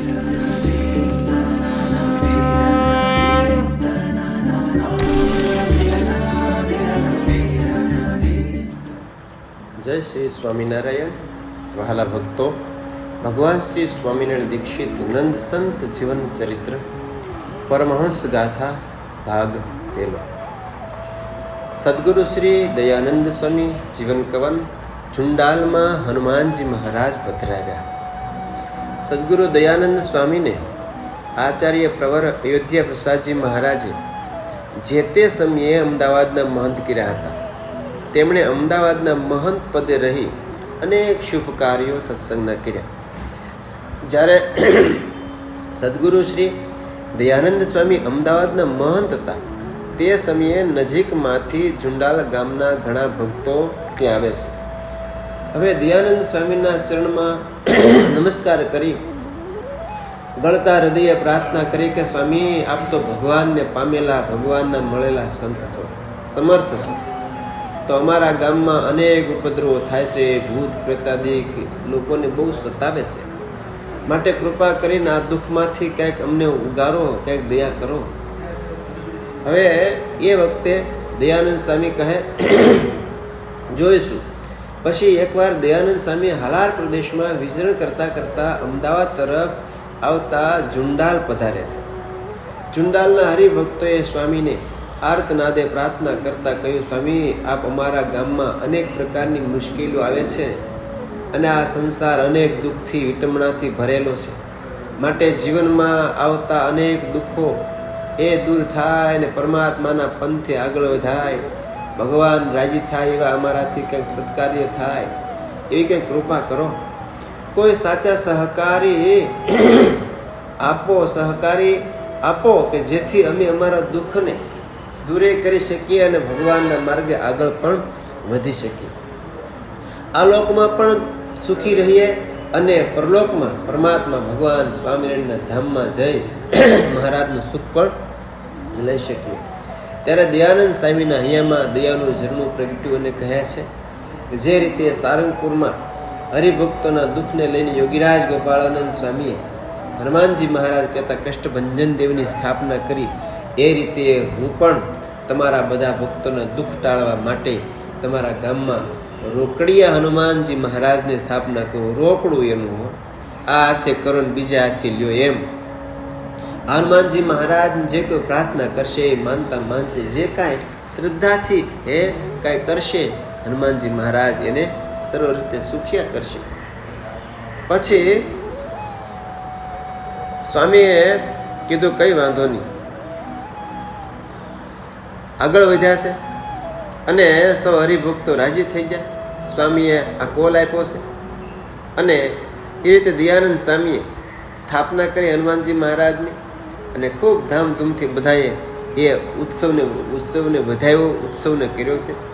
જય શ્રી સ્વામિનારાયણ વહાલા ભક્તો ભગવાન શ્રી સ્વામિનારાયણ દીક્ષિત નંદ સંત જીવન ચરિત્ર પરમહંસ ગાથા ભાગ પહેલો સદગુરુ શ્રી દયાનંદ સ્વામી જીવન કવન ઝુંડાલમાં હનુમાનજી મહારાજ પધરાવ્યા સદગુરુ દયાનંદ સ્વામીને આચાર્ય પ્રવર અયોધ્યા પ્રસાદજી મહારાજે જે તે સમયે અમદાવાદના મહંત કર્યા હતા. તેમણે અમદાવાદના મહંત પદે રહી અનેક શુભ કાર્યો સત્સંગના કર્યા. જ્યારે સદગુરુ શ્રી દયાનંદ સ્વામી અમદાવાદના મહંત હતા, તે સમયે નજીકમાંથી ઝુંડાલ ગામના ઘણા ભક્તો ત્યાં આવે છે. હવે દયાનંદ સ્વામીના ચરણમાં નમસ્કાર કરી ગળતા હૃદયે પ્રાર્થના કરી કે સ્વામી, આપ તો ભગવાનને પામેલા, ભગવાનના મળેલા સંત છો, સમર્થ છો. તો અમારા ગામમાં અનેક ઉપદ્રવો થાય છે, ભૂત, પ્રેતાદિક લોકોને બહુ સતાવે છે. માટે કૃપા કરીને આ દુઃખમાંથી ક્યાંક અમને ઉગારો, ક્યાંક દયા કરો. હવે એ વખતે દયાનંદ સ્વામી કહે, જોઈશું. પછી એકવાર દયાનંદ સ્વામી હાલાર પ્રદેશમાં વિચરણ કરતાં કરતાં અમદાવાદ તરફ આવતા ઝુંડાલ પધારે છે. ઝુંડાલના હરિભક્તોએ સ્વામીને આર્તનાદે પ્રાર્થના કરતાં કહ્યું, સ્વામી, આપ અમારા ગામમાં અનેક પ્રકારની મુશ્કેલીઓ આવે છે અને આ સંસાર અનેક દુઃખથી, વિટમણાથી ભરેલો છે. માટે જીવનમાં આવતા અનેક દુઃખો એ દૂર થાય અને પરમાત્માના પંથે આગળ વધાય. ભગવાન રાજી થાય એવા અમારાથી કંઈક સત્કાર્ય થાય, એવી કંઈક કૃપા કરો. કોઈ સાચા સહકારી આપો સહકારી આપો કે જેથી અમે અમારા દુઃખને દૂરે કરી શકીએ અને ભગવાનના માર્ગે આગળ પણ વધી શકીએ. આ લોકમાં પણ સુખી રહીએ અને પરલોકમાં પરમાત્મા ભગવાન સ્વામિનારાયણના ધામમાં જઈ મહારાજનું સુખ પણ લઈ શકીએ. ત્યારે દયાનંદ સ્વામીના હૈયામાં દયાનું ઝરણું પ્રગટ્યું અને કહે છે જે રીતે સારંગપુરમાં હરિભક્તોના દુઃખને લઈને યોગીરાજ ગોપાળાનંદ સ્વામીએ હનુમાનજી મહારાજ કહેતા કષ્ટભંજન દેવની સ્થાપના કરી, એ રીતે હું પણ તમારા બધા ભક્તોના દુઃખ ટાળવા માટે તમારા ગામમાં રોકડિયા હનુમાનજી મહારાજની સ્થાપના કરું, રોકડું એનું આ છે કરણ બીજા હાથથી લ્યો એમ. હનુમાનજી મહારાજ જે કોઈ પ્રાર્થના કરશે, એ માનતા માનશે. જે કાંઈ શ્રદ્ધાથી એ કાંઈ કરશે, હનુમાનજી મહારાજ એને સર્વ રીતે સુખિયા કરશે. પછી સ્વામીએ કીધું, કંઈ વાંધો નહીં. આગળ વધ્યા છે. અને સૌ હરિભક્તો રાજી થઈ ગયા. સ્વામીએ આ કોલ આપ્યો છે. અને એ રીતે દયાનંદ સ્વામીએ સ્થાપના કરી હનુમાનજી મહારાજની. અને ખૂબ ધામધૂમથી બધાએ એ ઉત્સવને ઉત્સવને વધાવ્યો, ઉત્સવને કર્યો છે.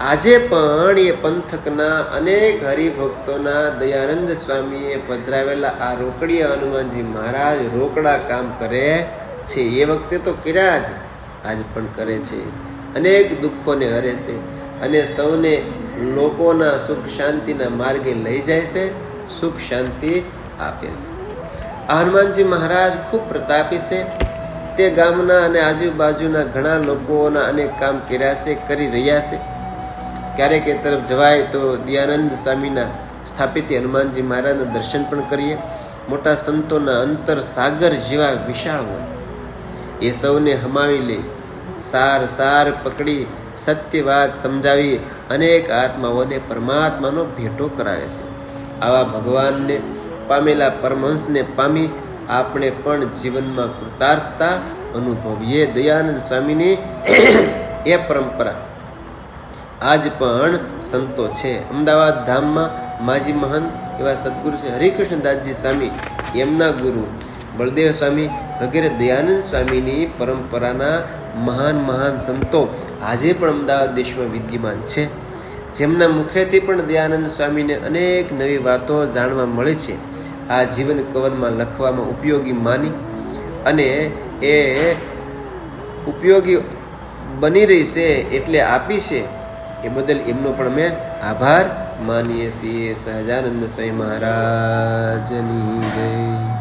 આજે પણ એ પંથકના અનેક હરિભક્તોના દયાનંદ સ્વામીએ પધરાવેલા આ રોકડીયા હનુમાનજી મહારાજ રોકડા કામ કરે છે. એ વખતે તો કર્યા જ, આજ પણ કરે છે. અનેક દુઃખોને હરે છે અને સૌને લોકોના સુખ શાંતિના માર્ગે લઈ જાય છે, સુખ શાંતિ આપે છે. હનુમાનજી મહારાજ ખૂબ પ્રતાપી છે. તે ગામના અને આજુબાજુના ઘણા લોકોના અનેક કામ કર્યા છે, કરી રહ્યા છે. ક્યારેક એ તરફ જવાય તો દયાનંદ સ્વામીના સ્થાપિત હનુમાનજી મહારાજના દર્શન પણ કરીએ. મોટા સંતોના અંતર સાગર જેવા વિશાળ હોય. એ સૌને હમાવી લે. સાર સાર પકડી સત્ય વાત સમજાવી અનેક આત્માઓને પરમાત્માનો ભેટો કરાવે છે. આવા ભગવાનને પામેલા પરમહંસને પામી આપણે પણ જીવનમાં કૃતાર્થતા અનુભવીએ. દયાનંદ સ્વામીની એ પરંપરા આજ પણ સંતો છે. અમદાવાદ ધામમાં માજી મહંત એવા સદગુરુ છે હરિકૃષ્ણદાસજી સ્વામી, એમના ગુરુ બળદેવ સ્વામી વગેરે દયાનંદ સ્વામીની પરંપરાના મહાન મહાન સંતો આજે પણ અમદાવાદ દેશમાં વિદ્યમાન છે. જેમના મુખેથી પણ દયાનંદ સ્વામીને અનેક નવી વાતો જાણવા મળે છે. આ જીવન કવનમાં લખવામાં ઉપયોગી માની અને એ ઉપયોગી બની રહી છે એટલે આપી છે. એ બદલ એમનો પણ મેં આભાર. માનીએ છીએ સહજાનંદ સ્વામી મહારાજની જય.